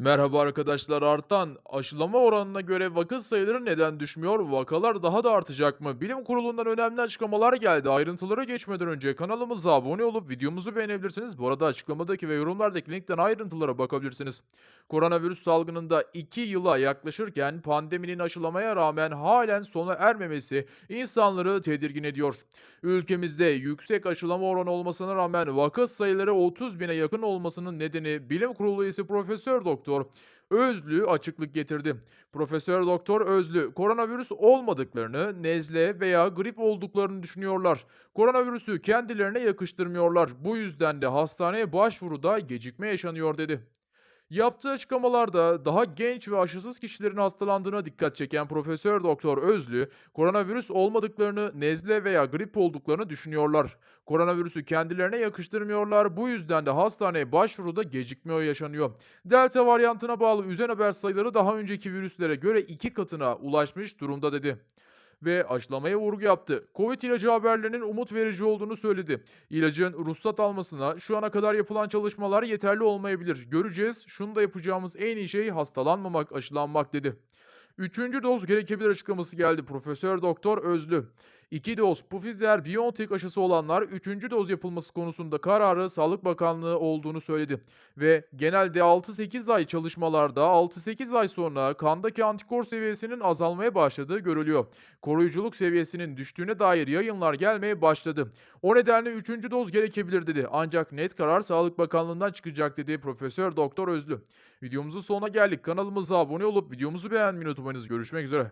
Merhaba arkadaşlar. Artan aşılama oranına göre vaka sayıları neden düşmüyor? Vakalar daha da artacak mı? Bilim kurulundan önemli açıklamalar geldi. Ayrıntılara geçmeden önce kanalımıza abone olup videomuzu beğenebilirsiniz. Bu arada açıklamadaki ve yorumlardaki linkten ayrıntılara bakabilirsiniz. Koronavirüs salgınında 2 yıla yaklaşırken pandeminin aşılamaya rağmen halen sona ermemesi insanları tedirgin ediyor. Ülkemizde yüksek aşılama oranı olmasına rağmen vaka sayıları 30 bine yakın olmasının nedeni bilim kurulu üyesi Profesör Doktor Özlü açıklık getirdi. Profesör Doktor Özlü koronavirüs olmadıklarını, nezle veya grip olduklarını düşünüyorlar. Koronavirüsü kendilerine yakıştırmıyorlar. Bu yüzden de hastaneye başvuruda gecikme yaşanıyor dedi. Yaptığı açıklamalarda daha genç ve aşısız kişilerin hastalandığına dikkat çeken Profesör Doktor Özlü, koronavirüs olmadıklarını, nezle veya grip olduklarını düşünüyorlar. Koronavirüsü kendilerine yakıştırmıyorlar. Bu yüzden de hastaneye başvuruda gecikme yaşanıyor. Delta varyantına bağlı üzen haber sayıları daha önceki virüslere göre iki katına ulaşmış durumda dedi ve aşılamaya vurgu yaptı. Covid ilacı haberlerinin umut verici olduğunu söyledi. İlacın ruhsat almasına şu ana kadar yapılan çalışmalar yeterli olmayabilir. Göreceğiz. Şunu da yapacağımız en iyi şey hastalanmamak, aşılanmak dedi. Üçüncü doz gerekebilir açıklaması geldi Profesör Doktor Özlü. İki doz Pfizer-BioNTech aşısı olanlar üçüncü doz yapılması konusunda kararı Sağlık Bakanlığı olduğunu söyledi. Ve genelde 6-8 ay çalışmalarda 6-8 ay sonra kandaki antikor seviyesinin azalmaya başladığı görülüyor. Koruyuculuk seviyesinin düştüğüne dair yayınlar gelmeye başladı. O nedenle üçüncü doz gerekebilir dedi. Ancak net karar Sağlık Bakanlığı'ndan çıkacak dedi Profesör Doktor Özlü. Videomuzun sonuna geldik. Kanalımıza abone olup videomuzu beğenmeyi unutmayınız. Görüşmek üzere.